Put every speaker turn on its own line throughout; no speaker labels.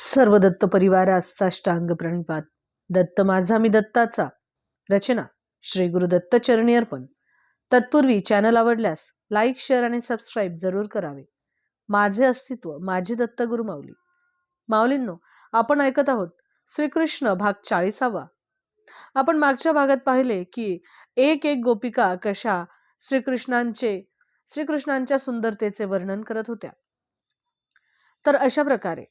सर्व दत्त परिवारास साष्टांग प्रणिपात. दत्त माझा मी दत्ताचा. रचना श्री गुरु दत्त चरणी अर्पण. तत्पूर्वी चॅनल आवडल्यास लाईक शेअर आणि सबस्क्राईब जरूर करावे. माझे अस्तित्व माझी दत्त गुरु माऊली. माऊलींनो आपण ऐकत आहोत श्रीकृष्ण भाग चाळीसावा. आपण मागच्या भागात पाहिले की एक एक गोपिका कशा श्रीकृष्णांचे श्रीकृष्णांच्या सुंदरतेचे वर्णन करत होत्या. तर अशा प्रकारे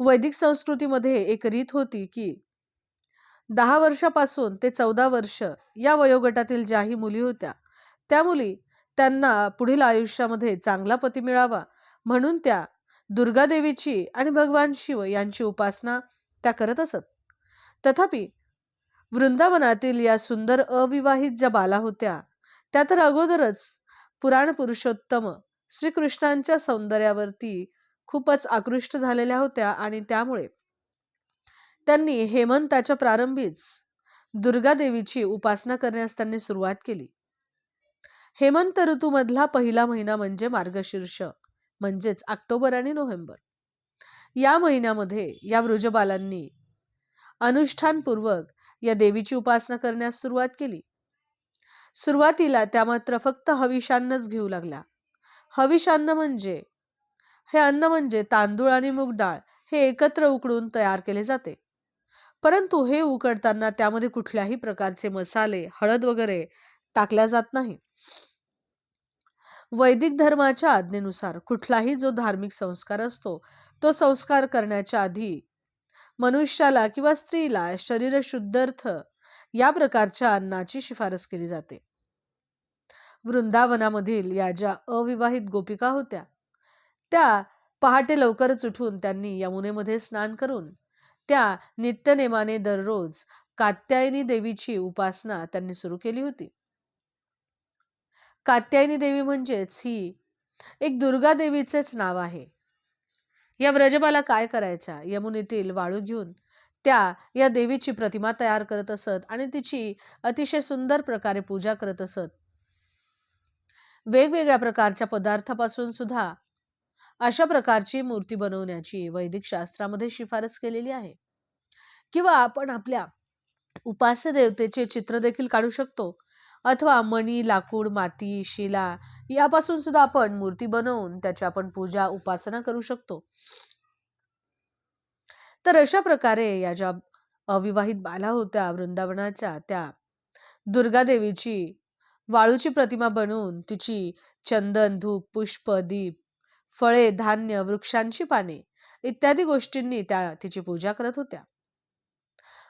वैदिक संस्कृतीमध्ये एक रीत होती की दहा वर्षापासून ते चौदा वर्ष या वयोगटातील ज्याही मुली होत्या त्या मुली त्यांना पुढील आयुष्यामध्ये चांगला पती मिळावा म्हणून त्या दुर्गादेवीची आणि भगवान शिव यांची उपासना त्या करत असत. तथापि वृंदावनातील या सुंदर अविवाहित ज्या बाला होत्या त्या तर अगोदरच पुराण पुरुषोत्तम श्रीकृष्णांच्या सौंदर्यावरती खूपच आकृष्ट झालेल्या होत्या आणि त्यामुळे त्यांनी हेमंताच्या प्रारंभीच दुर्गा देवीची उपासना करण्यास त्यांनी सुरुवात केली. हेमंत ऋतूमधला पहिला महिना म्हणजे मार्गशीर्ष म्हणजेच ऑक्टोबर आणि नोव्हेंबर. या महिन्यामध्ये या वृजबालांनी अनुष्ठानपूर्वक या देवीची उपासना करण्यास सुरुवात केली. सुरुवातीला त्या मात्र फक्त हविषान्नच घेऊ लागल्या. हविषान्न म्हणजे हे अन्न म्हणजे तांदूळ आणि मूग डाळ हे एकत्र उकडून तयार केले जाते. परंतु हे उकडताना त्यामध्ये कुठल्याही प्रकारचे मसाले हळद वगैरे टाकल्या जात नाही. वैदिक धर्माच्या आज्ञेनुसार कुठलाही जो धार्मिक संस्कार असतो तो संस्कार करण्याच्या आधी मनुष्याला किंवा स्त्रीला शरीर शुद्धार्थ या प्रकारच्या अन्नाची शिफारस केली जाते. वृंदावनामधील या ज्या अविवाहित गोपिका होत्या त्या पहाटे लवकरच उठून त्यांनी यमुनेमध्ये स्नान करून त्या नित्यनेमाने दररोज कात्यायनी देवीची उपासना त्यांनी सुरू केली होती. कात्यायनी देवी म्हणजेच ही एक दुर्गा देवीचेच नाव आहे. या व्रजबाला काय करायचा? यमुनेतील वाळू घेऊन त्या या देवीची प्रतिमा तयार करत असत आणि तिची अतिशय सुंदर प्रकारे पूजा करत असत. वेगवेगळ्या प्रकारच्या पदार्थापासून सुद्धा अशा प्रकारची मूर्ती बनवण्याची वैदिक शास्त्रामध्ये शिफारस केलेली आहे. किंवा आपण आपल्या उपास्य देवतेचे चित्र देखील काढू शकतो. अथवा मणी लाकूड माती शिला यापासून सुद्धा आपण मूर्ती बनवून त्याची आपण पूजा उपासना करू शकतो. तर अशा प्रकारे या ज्या अविवाहित बाला होत्या वृंदावनाच्या त्या दुर्गा देवीची वाळूची प्रतिमा बनवून तिची चंदन धूप पुष्प दीप फळे धान्य वृक्षांची पाने इत्यादी गोष्टींनी त्या तिची पूजा करत होत्या.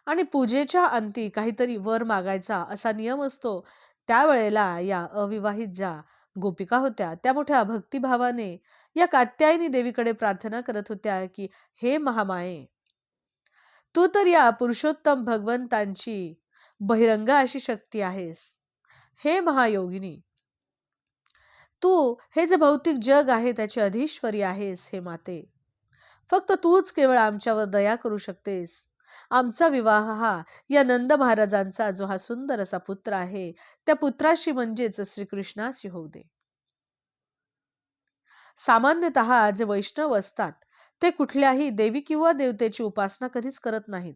आणि पूजेच्या अंती काहीतरी वर मागायचा असा नियम असतो त्यावेळेला या अविवाहित ज्या गोपिका होत्या त्या मोठ्या भक्तिभावाने या कात्यायनी देवीकडे प्रार्थना करत होत्या की हे महामाये तू तर या पुरुषोत्तम भगवंतांची बहिरंग अशी शक्ती आहेस. हे महायोगिनी तू हे जे भौतिक जग आहे त्याची अधीश्वरी आहेस हे माते. फक्त तूच केवळ आमच्यावर दया करू शकतेस. आमचा विवाह हा या नंद महाराजांचा जो हा सुंदर असा पुत्र आहे त्या पुत्राशी म्हणजेच श्रीकृष्णाशी होऊ दे. सामान्यतः जे वैष्णव असतात ते कुठल्याही देवी किंवा देवतेची उपासना कधीच करत नाहीत.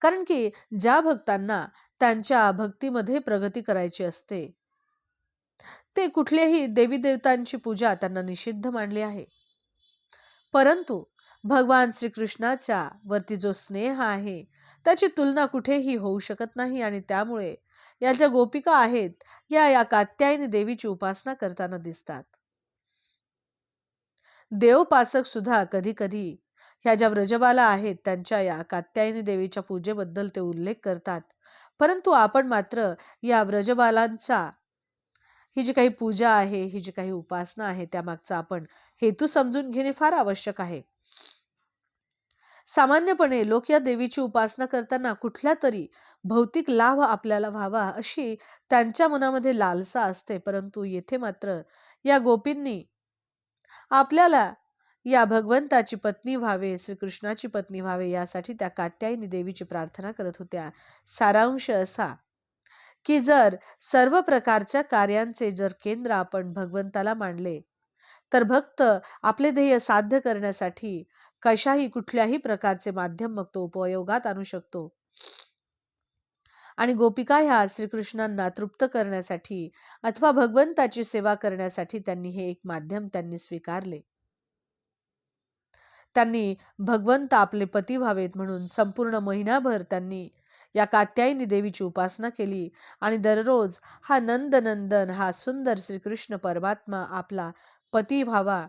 कारण की ज्या भक्तांना त्यांच्या भक्तीमध्ये प्रगती करायची असते ते कुठलेही देवी देवतांची पूजा त्यांना निषिद्ध मानली आहे. परंतु भगवान श्रीकृष्णाच्या वरती जो स्नेह आहे त्याची तुलना कुठेही होऊ शकत नाही आणि त्यामुळे या ज्या गोपिका आहेत या या कात्यायनी देवीची उपासना करताना दिसतात. देवपासक सुद्धा कधी कधी ह्या ज्या व्रजबाला आहेत त्यांच्या या कात्यायनी देवीच्या पूजेबद्दल ते उल्लेख करतात. परंतु आपण मात्र या व्रजबालांचा ही जी काही पूजा आहे ही जी काही उपासना आहे त्यामागचा आपण हेतू समजून घेणे फार आवश्यक आहे. सामान्यपणे लोक या देवीची उपासना करताना कुठल्या तरी भौतिक लाभ आपल्याला व्हावा अशी त्यांच्या मनामध्ये लालसा असते परंतु येथे मात्र या गोपींनी आपल्याला या भगवंताची पत्नी व्हावे श्रीकृष्णाची पत्नी व्हावे यासाठी त्या कात्यायनी देवीची प्रार्थना करत होत्या. सारांश असा की जर सर्व प्रकारच्या कार्यांचे जर केंद्र आपण भगवंताला मांडले तर भक्त आपले ध्येय साध्य करण्यासाठी कशाही कुठल्याही प्रकारचे माध्यम मग तो उपयोगात आणू शकतो. आणि गोपिका ह्या श्रीकृष्णांना तृप्त करण्यासाठी अथवा भगवंताची सेवा करण्यासाठी त्यांनी हे एक माध्यम त्यांनी स्वीकारले. त्यांनी भगवंत आपले पती व्हावेत म्हणून संपूर्ण महिनाभर त्यांनी या कात्यायनी देवीची उपासना केली आणि दररोज हा नंदनंदन हा सुंदर श्रीकृष्ण परमात्मा आपला पती व्हावा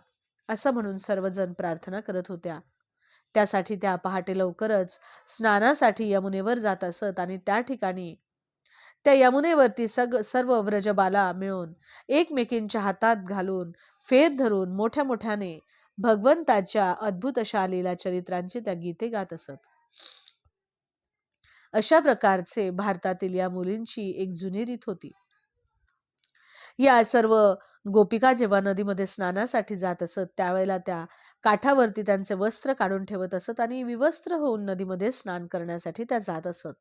असं म्हणून सर्वजण प्रार्थना करत होत्या. त्यासाठी त्या पहाटे लवकरच स्नानासाठी यमुनेवर जात असत आणि त्या ठिकाणी त्या यमुनेवरती सग सर्व व्रजबाला मिळून एकमेकींच्या हातात घालून फेर धरून मोठ्या मोठ्याने भगवंताच्या अद्भुत अशा लीला चरित्रांची त्या गीते गात असत. अशा प्रकारचे भारतातील या मुलींची एक जुनी रीत होती. या सर्व गोपिका जेव्हा नदीमध्ये स्नानासाठी जात असत त्यावेळेला त्या काठावरती त्यांचे वस्त्र काढून ठेवत असत आणि विवस्त्र होऊन नदीमध्ये स्नान करण्यासाठी त्या जात असत.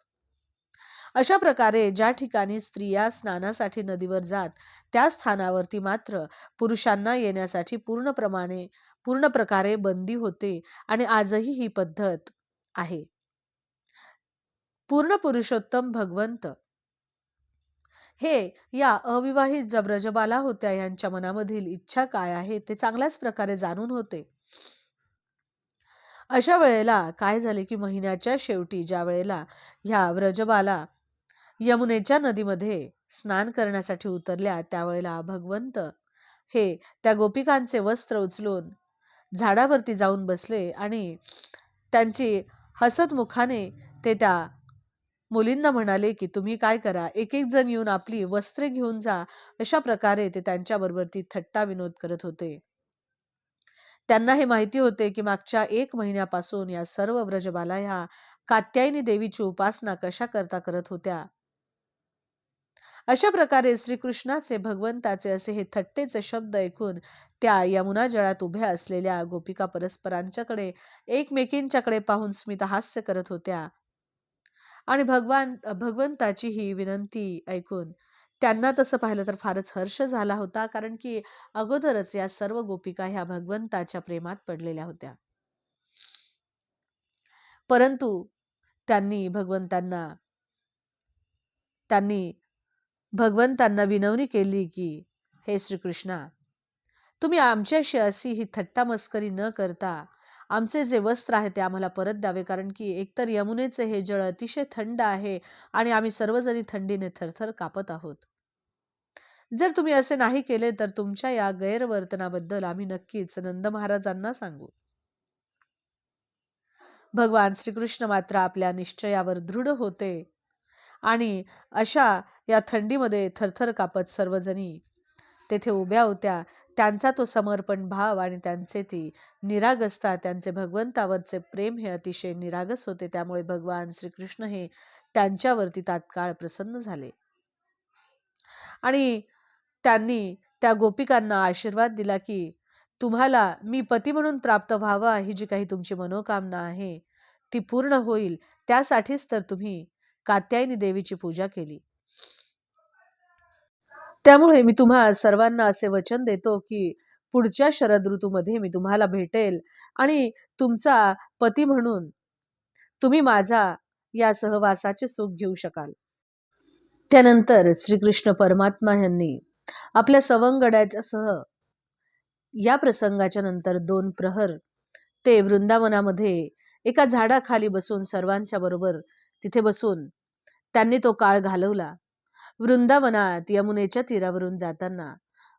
अशा प्रकारे ज्या ठिकाणी स्त्रिया स्नानासाठी नदीवर जात त्या स्थानावरती मात्र पुरुषांना येण्यासाठी पूर्णप्रमाणे पूर्ण प्रकारे बंदी होते आणि आजही ही पद्धत आहे. पूर्ण पुरुषोत्तम भगवंत. हे या अविवाहित ज्या ब्रजबाला होत्या यांच्या मनामधील इच्छा काय आहे ते चांगल्याच प्रकारे जाणून होते. अशा वेळेला काय झाले की महिन्याच्या शेवटी ज्या वेळेला ह्या व्रजबाला यमुनेच्या नदीमध्ये स्नान करण्यासाठी उतरल्या त्यावेळेला भगवंत हे त्या गोपिकांचे वस्त्र उचलून झाडावरती जाऊन बसले आणि त्यांची हसतमुखाने ते त्या मुलींना म्हणाले की तुम्ही काय करा? एक एक जण येऊन आपली वस्त्रे घेऊन जा. अशा प्रकारे ते त्यांच्याबरोबर ती थट्टा विनोद करत होते. त्यांना हे माहिती होते की मागच्या एक महिन्यापासून या सर्व व्रजबाला ह्या कात्यायनी देवीची उपासना कशा करता करत होत्या. अशा प्रकारे श्रीकृष्णाचे भगवंताचे असे हे थट्टेचे शब्द ऐकून त्या यमुना जळात उभ्या असलेल्या गोपिका परस्परांच्याकडे एकमेकींच्याकडे पाहून स्मितहास्य करत होत्या. आणि भगवान भगवंताची ही विनंती ऐकून त्यांना तसं पाहिलं तर फारच हर्ष झाला होता कारण की अगोदरच या सर्व गोपिका ह्या भगवंताच्या प्रेमात पडलेल्या होत्या. परंतु त्यांनी भगवंतांना त्यांनी भगवंतांना विनवणी केली की हे श्रीकृष्णा तुम्ही आमच्याशी अशी ही थट्टा मस्करी न करता आमचे जे वस्त्र आहे ते आम्हाला परत द्यावे कारण की एकतर यमुनेचे हे जळ अतिशय थंड आहे आणि आम्ही सर्वजणी थंडीने थरथर कापत आहोत. जर तुम्ही असे नाही केले तर तुमच्या या गैरवर्तनाबद्दल आम्ही नक्कीच नंद महाराजांना सांगू. भगवान श्रीकृष्ण मात्र आपल्या निश्चयावर दृढ होते आणि अशा या थंडीमध्ये थरथर कापत सर्वजणी तेथे उभ्या होत्या. त्यांचा तो समर्पण भाव आणि त्यांचे ती निरागसता त्यांचे भगवंतावरचे प्रेम हे अतिशय निरागस होते. त्यामुळे भगवान श्रीकृष्ण हे त्यांच्यावरती तात्काळ प्रसन्न झाले. आणि त्यांनी त्या गोपिकांना आशीर्वाद दिला की तुम्हाला मी पती म्हणून प्राप्त व्हावा. ही जी काही तुमची मनोकामना आहे ती पूर्ण होईल. त्यासाठीच तर तुम्ही कात्यायनी देवीची पूजा केली. त्यामुळे मी तुम्हा सर्वांना असे वचन देतो की पुढच्या शरद ऋतूमध्ये मी तुम्हाला भेटेल आणि तुमचा पती म्हणून तुम्ही माझा या सहवासाचे सुख घेऊ शकाल. त्यानंतर श्रीकृष्ण परमात्मा यांनी आपल्या सवंगड्याच्या सह या प्रसंगाच्या नंतर दोन प्रहर ते वृंदावनामध्ये एका झाडाखाली बसून सर्वांच्या बरोबर तिथे बसून त्यांनी तो काळ घालवला. वृंदावनात यमुनेच्या तीरावरून जाताना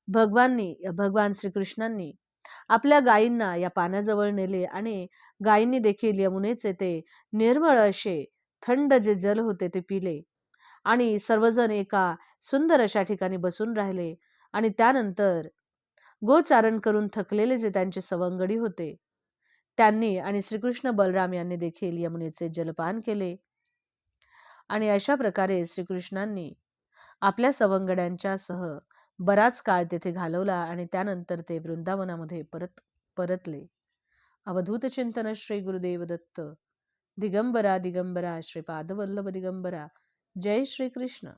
भगवाननी भगवान श्रीकृष्णांनी आपल्या गायींना या पाण्याजवळ नेले आणि गायींनी देखील यमुनेचे ते निर्मळ असे थंड जे जल होते ते पिले आणि सर्वजण एका सुंदर अशा ठिकाणी बसून राहिले आणि त्यानंतर गोचारण करून थकलेले जे त्यांचे सवंगडी होते त्यांनी आणि श्रीकृष्ण बलराम यांनी देखील यमुनेचे जलपान केले आणि अशा प्रकारे श्रीकृष्णांनी आपल्या सवंगड्यांच्यासह बराच काळ तेथे घालवला आणि त्यानंतर ते वृंदावनामध्ये परत परतले. अवधूत चिंतन श्री गुरुदेव दत्त. दिगंबरा दिगंबरा श्री पादवल्लभ दिगंबरा. जय श्री कृष्ण.